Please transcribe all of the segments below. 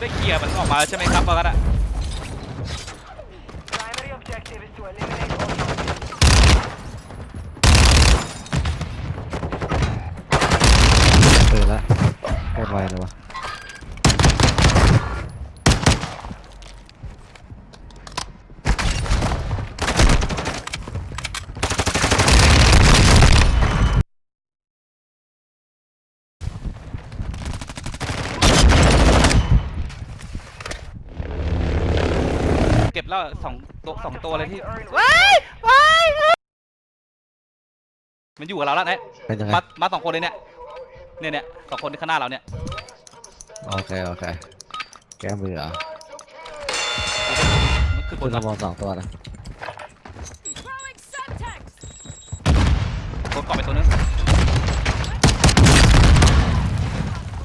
ได้เคลียร์มันออกมาแล้วใช่ไหมครับว่ากันอะ Primary objective is to eliminate all hostiles. เปิดละโคตรไวเลยวะ ล้วสองตัวสองตัวเลยที่ว้ายว้ายมันอยู่กับเราแล้วเนี่ยเป็นยังไงมามาสองคนเลยเนี่ยเนี่ยเนี่ยสองคนที่ข้างหน้าเราเนี่ยโอเคโอเค แก้มือเหรอมันคือบคุนณระวังสองตัวนะ Throwing subtext. บนเกาะไปตัวนึง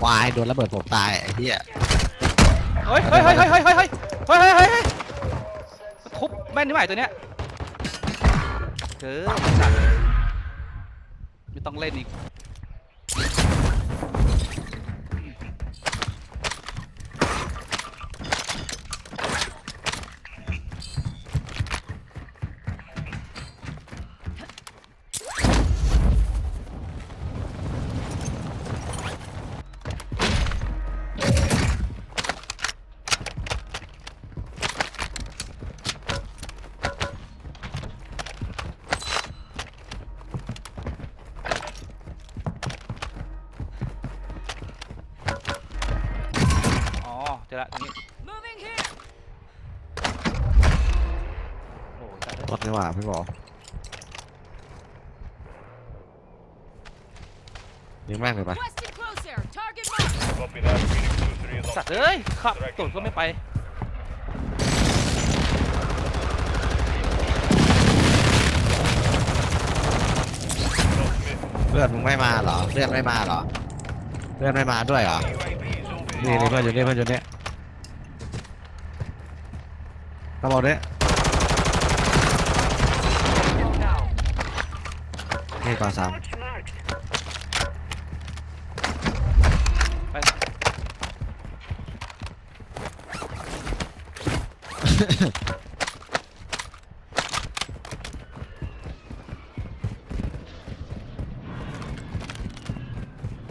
วายโดนระเบิดผมตายไอ้เหี้ยเฮ้ยเฮ้ยเฮ้ยเฮ้ยเฮ้ยเฮ้ยเฮ้ยเฮ้ยเฮ้ยเฮ้ยเฮ้ยทุบ แม่นที่ใหม่ตัวเนี้ยเจอไม่ต้องเล่นอีก ละตรงนี้ Moving here. โอ้โหจัดเลยรถนี่หว่าพี่บอกยิงแม่งเลยไป Requesting close air. Target marked. Copy that. Phoenix 2-3 is on สัตว์เอ้ยขับตูดก็ไม่ไป เพื่อนมึงไม่มาเหรอ เพื่อนไม่มาเหรอ เพื่อนไม่มาด้วยเหรอ UAV is นี่ overhead. นี่เพื่อนอยู่นี่เพื่อนอยู่นี่ ต้องบอกเนี่ย Now. นี่ก่อนสาม Marked, marked. ไป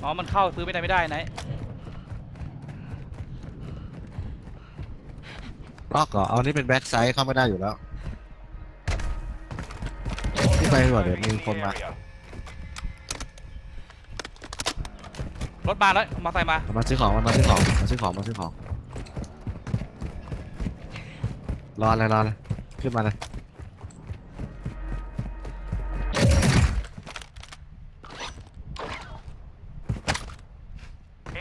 อ๋อ มันเข้าซื้อไม่ได้ไม่ได้ไหน ล็อกเหรอเอานี่เป็นแบ็คไซด์เข้าไม่ได้อยู่แล้วที่ไปก่อนเดี๋ยวมีคนมา Area. รถมาแล้วมอไซค์มา มาซื้อของมาซื้อของมาซื้อของมาซื้อของ รอเลยรอเลยขึ้นมาเลย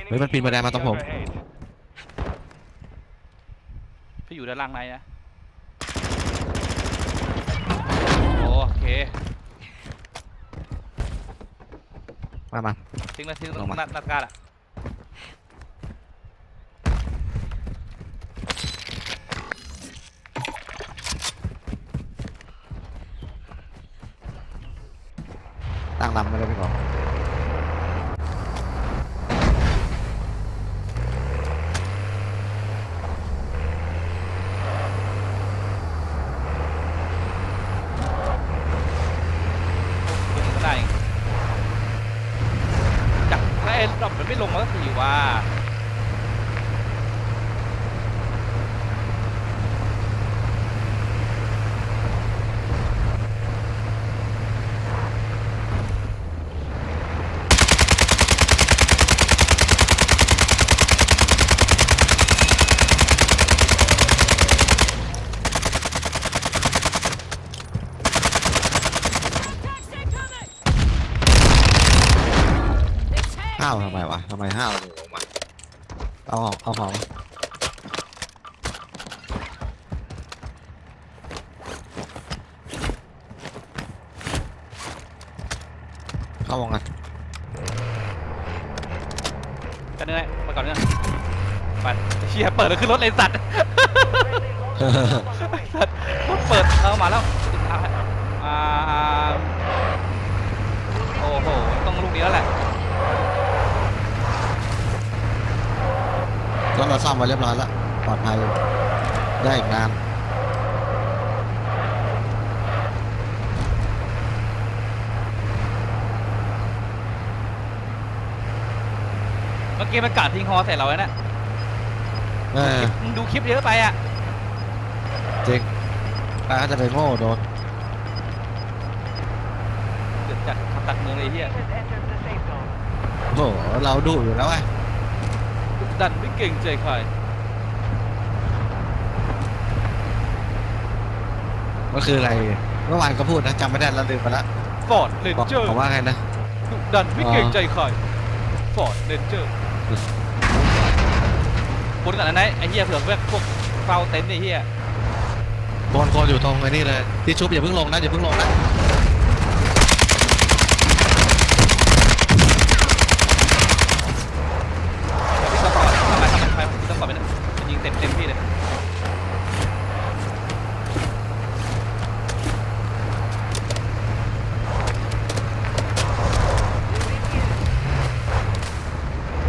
เฮ้ยมันปีนบันไดมาตรงผม Overhead. พี่อยู่ ด้านล่างในนะโอเคมามา ทิ้งแล้วทิ้งลงมา นัดนัดการอะ ตั้งลำมาเลยพี่บอก ก็ได้เองจับแล้วไอ้ดอกมันไม่ ลงมาสักทีว่า ห้าวทำไมวะทำไมห้าวถึงออกมาเอาของเอาของเข้าวงกันกันเนื้อไปก่อนเนื้อไปเชียเปิดแล้วขึ้นรถเลยสัตว์ สัตว์เปิดเอามาแล้วอ่าโอ้โห ต้องลูกนี้แล้วแหละรถถเราซ่อมมาเรียบร้อยแล้วปลอดภัยได้อีกนานเมื่อกี้มันกัดทิ้งฮอใส่เราแล้วนะเออมึงดูคลิปเยอะไปอะจริงป้าจะไปโง่โดนเดือดจัดขับตัดเมืองเลยไอ้เฮีย Team has entered the safe zone. โอ้โหเราดุอยู่แล้วไง ดุดันไม่เก่งใจใคร มันคืออะไร เมื่อวานก็พูดนะจำไม่ได้แล้วลืมไปละฟอร์ดเรนบอกเจอร์บอกว่าไงนะ ดุดันไม่เก่งใจใครฟอร์ดเรนเจอร์บนกันนะไอ้เฮียเผื่อพวกพวกเฝ้าเต็นท์ไอ้เฮียคนคนอยู่ตรงไอ้นี่เลยที่ชุบอย่าเพิ่งลงนะอย่าเพิ่งลงนะ พี่ต้องต่อทำไมทำไมทำไมพี่ต้องต่อไปนะยิงเต็มเต็มที่เลย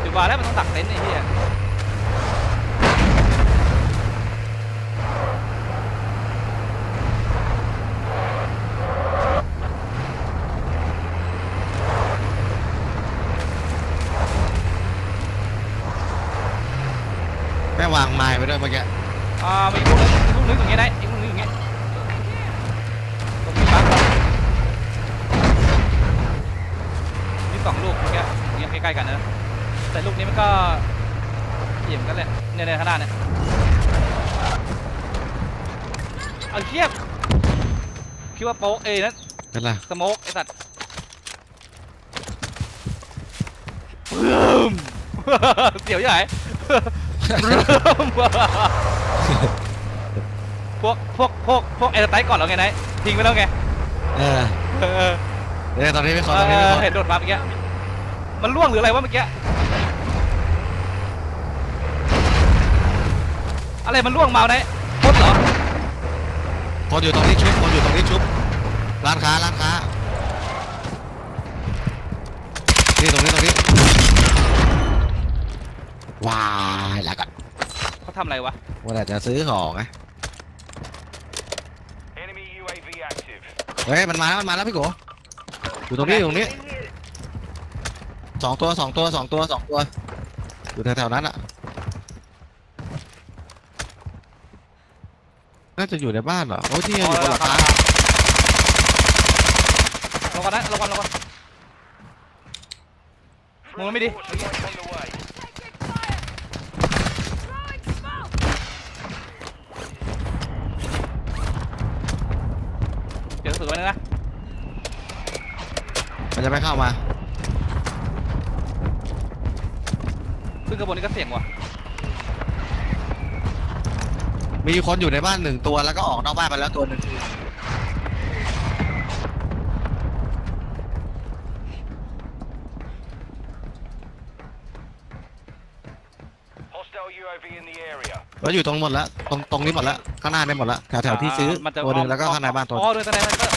ถือว่าแล้วมันต้องตักเต็นท์ไอ้เฮีย แม่วาง ไม้ไปด้วยเมื่อกี้อ่ามีลูกนึงลูกนึงอย่างเงี้ยได้อีกลูกนึงอย่างเงี้ยตรงนี้ปั๊บนี่สองลูกเมื่อกี้ยังใกล้ๆกันนะแต่ลูกนี้มันก็เหยียบกันเลยเนี่ยในข้างหน้าเนี่ยเอาเทียบคิดว่าโป๊กเอ้ยนั่นนั่นแหละสโมกไอ้สัตว์ปึ้มเสียวใหญ่ พวกพวกพวกพวกไอ้สไตล์ก่อนแล้วไงนายทิ้งไปแล้วไงเออเออเดี๋ยวตอนนี้ไม่ขอเอตอนนี้ไม่อขอเห็นโดดมาเมื่อกี้มันล่วงหรืออะไรวะเมื่อกี้อะไรมันล่วงมาไหนพดเหรอคนอยู่ตรงนี้ชุบคนอยู่ตรงนี้ชุบร้านค้าร้านค้านี่ตรงนี้ตรงนี้ ว้ายแล้วก็เขาทำอะไรวะ ว่าแต่จะซื้อของไง Enemy UAV active. เฮ้ยมันมาแล้วมันมาแล้วพี่โกอยู่ตรงนี้อยู่ตรงนี้สองตัวสองตัวสองตัวสองตัวอยู่แถวๆนั้นอะน่าจะอยู่ในบ้านเหรอโอ้ยที่อยู่บนหลังคาระวังนะระวังระวังมึงไม่ดี Force strike on the way. Taking fire! Throwing smoke! เดี๋ยวถือไว้นะ มัน จะไม่เข้ามา ขึ้นกระบวนนี้ก็เสี่ยงว่ะมีคนอยู่ในบ้านหนึ่งตัวแล้วก็ออกนอกบ้านไปแล้วตัวหนึ่ง Hostile UAV in the area. แล้วอยู่ตรงหมดแล้วตรงตรงนี้หมดแล้วข้างหน้าได้หมดแล้วแถวแถวที่ซื้อมันจะตัวหนึ่งแล้วก็ข้างในบ้านตัวหอ๋นึ่องเดินข้างในบ้านก็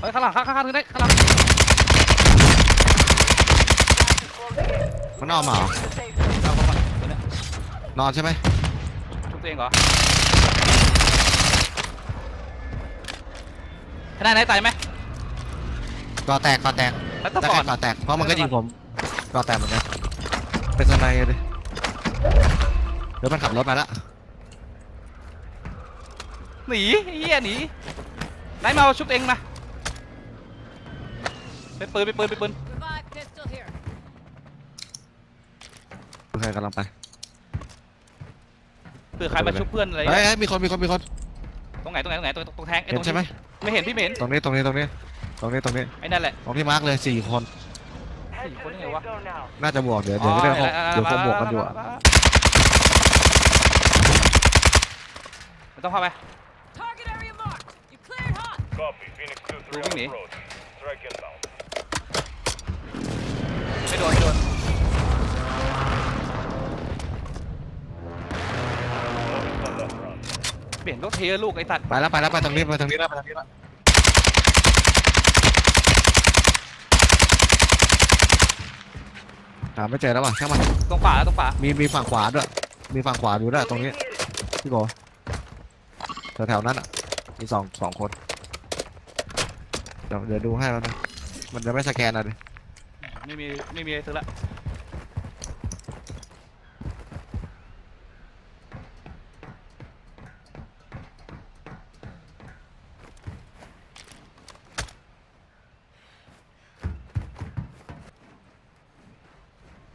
เฮ้ยข้างหลังข้างข้างข้างนึงได้ข้างหลังมันออกมาเหรอ The safe zone. เอาเข้ามาตัวเนี้ยนอนใช่ไหมชุบตัวเองเหรอข้างหน้าไหนตายไหม ก่อแตกก่อแตกแล้วต้องแต่ก่แค่อน ก่อแตก เพราะมันก็ยิงผมก่อแตกเหมือนกัน เป็นสไนด์เลยเดี๋ยวมันขับรถมาแล้วหนีไอ้เหี้ยหนีไหนมาเอาชุบตัวเองมา ไปปืนไปปืนไปปืน Revive pistol here. ใครกำลังไปเผื่อใครมาชุบเพื่อนอะไรเฮ้ยเฮ้ยมีคนมีคนมีคนตรงไหนตรงไหนตรงไหนตรงตรงแทงไอ้เห็ตรนงใช่ไหมไม่เห็นพี่ไม่เห็นตรงนี้ตรงนี้ตรงนี้ตรงนี้ตรงนี้ไอ้นั่นแหละ ตรงที่มาร์กเลยสี่คน Head to the Hey, safe what? zone now. น่าจะบวกเดี๋ยวเดี๋ยวจะได้หกเดี๋ยวคงบวกกันอยู่อะไม่ต้องเข้าไป Target area marked. You cleared hot. Copy. Phoenix 2-3 on Moving in. approach. Strike inbound. ไม่โดนไม่โดนเปลี่ยนรถเทลูกไอ้สัตว์ไปแล้วไปแล้วไปทางนี้ไปทางนี้แล้วไปทางนี้แล้วหาไม่เจอแล้วว่ะช่างมันตรงป่าแล้วตรงป่ามีมีฝั่งขวาด้วยมีฝั่งขวาดูด้วยตรงนี้พี่โกแถวๆนั้นอะมีสองสองคนเดี๋ยวเดี๋ยวดูให้แล้วนะมันจะไม่สแกนอะไร ไม่มีไม่มีอะไรซื้อละ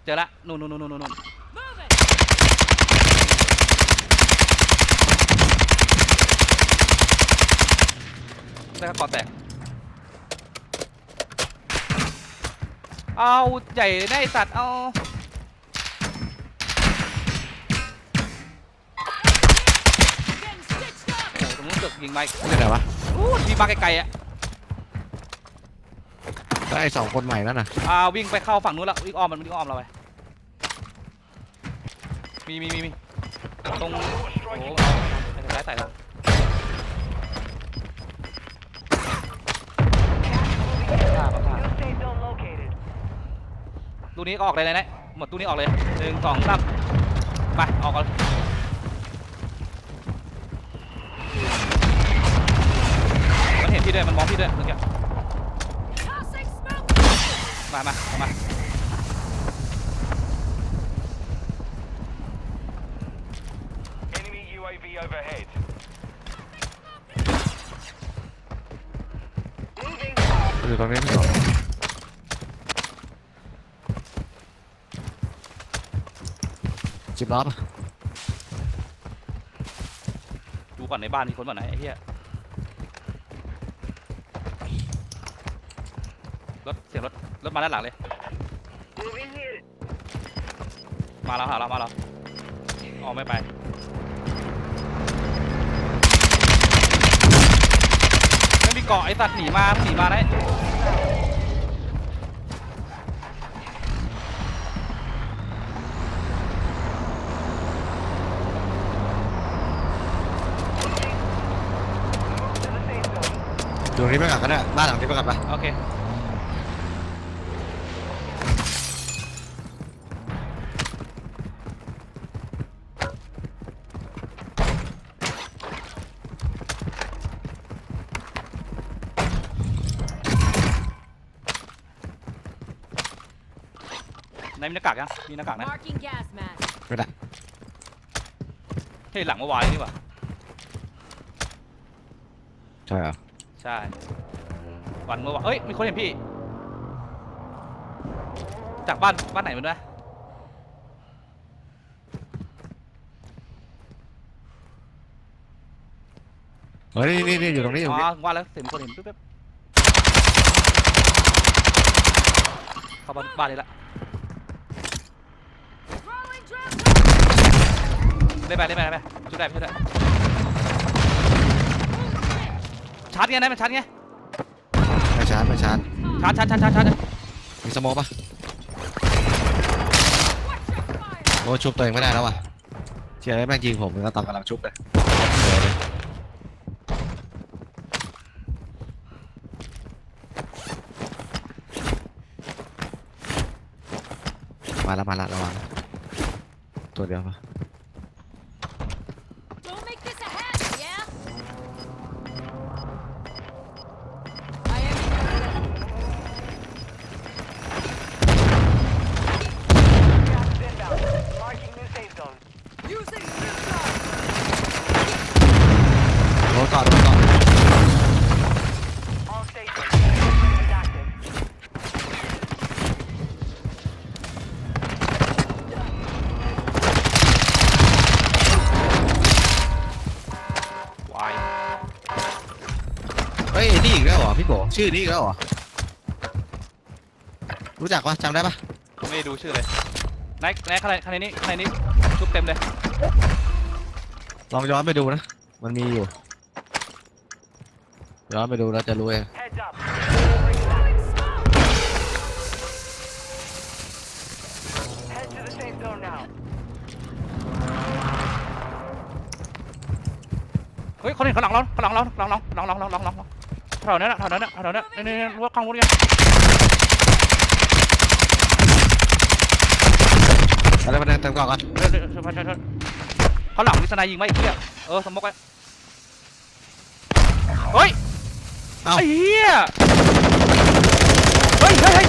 เจอละนู่นนู่นนู่นนู่นนู่นได้ก็ก่อแตก เอาใหญ่เลยนะไอสัตว์เอา Getting stitched up! โอ้โหตรงนู้นเกือบยิงไปนี่ไหนวะอู้ยิงมาไกลๆอะก็ไอ้สองคนใหม่นั่นน่ะอ่าวิ่งไปเข้าฝั่งนู้นแล้ววิ่งอ้อมมันวิ่งอ้อมเราไปมีมีมีมีตรงโอ้โห ตูนี้ออกเลยนะเนี่ยหมดตูนี้ออกเลยหนึ่งสองสามไปออกก่อนมันเห็นพี่ด้วยมันมองพี่ด้วยเมื่อกี้ Tossing smoke! มามาเอามา Enemy UAV overhead. Moving. อยู่ตรงนี้พี่โก จิบล้อปะดูก่อนในบ้านมีคนก่อนไหนไอ้เหี้ยรถเสียงรถรถมาด้านหลังเลย มาแล้วหาเรามาแล้วอ๋อไม่ไปไม่มีเกาะไอ้สัตว์หนีมาหนีมาได้ รงนี้ไปก่อนก็ได้บ้านหลังนี้ไปก่อนปะโอเคในมีหน้ากากยัง มีหน้ากากนะ Marking gas mask. ไม่ได้เฮ้ยหลังเมื่อวานนี่หว่า ใช่เหรอ ใช่วันเมื่อวานเอ้ยมีคนเห็นพี่ จากบ้านบ้านไหนมันนะเฮ้ยนี่นี่นี่อยู่ตรงนี้อยู่อ๋ตรงนี้อว่าแล้วเห็นมีคนเห็นปุ๊บปุ๊บเข้าบ้านบ้านนี้ละ Throwing drone ได้ไปได้ไปได้ไปช่วยได้ช่วยได้ ชาร์จไงนะมันชาร์จไงไม่ชาร์จไม่ชาร์จชาร์จชาร์จชาร์จชาร์จชาร์จมีสโมอปะ Watch your fire! โอ้ชุบตัวเองไม่ได้แล้วว่ะเชียร์แม่งยิงผมแล้วตอนกำลังชุบเลยมาแล้วมาแล้วระวังตัวเดียวปะ ชื่อนี้อีกแล้วเหรอ รู้จักปะจำได้ปะไม่ได้ดูชื่อเลยไหนไหนข้างในข้างในนี้ข้างในนี้ชุบเต็มเลยลองย้อนไปดูนะ มันมีอยู่ ย้อนไปดูแล้วจะรู้เอง Heads up. Bring it back. Head to the safe zone now. เฮ้ยคนเห็นข้างหลังเราข้างหลังเราหลังเราหลังเราหลังเราหลังเรา แถวนั้นน่ะแถวนั้นน่ะแถวนั้นน่ะนี่นี่นี่รั้วข้างรั้วเนี่ยอะไรมาเนี่ยเต็มกล่องกันเร็วเร็วเร็วเร็วเร็วเร็วเขาหลังมีสไนยิงไหมไอ้เหี้ยเออสมมกไว้เฮ้ยเอ้าไอ้เหี้ยเฮ้ยเฮ้ยเฮ้ย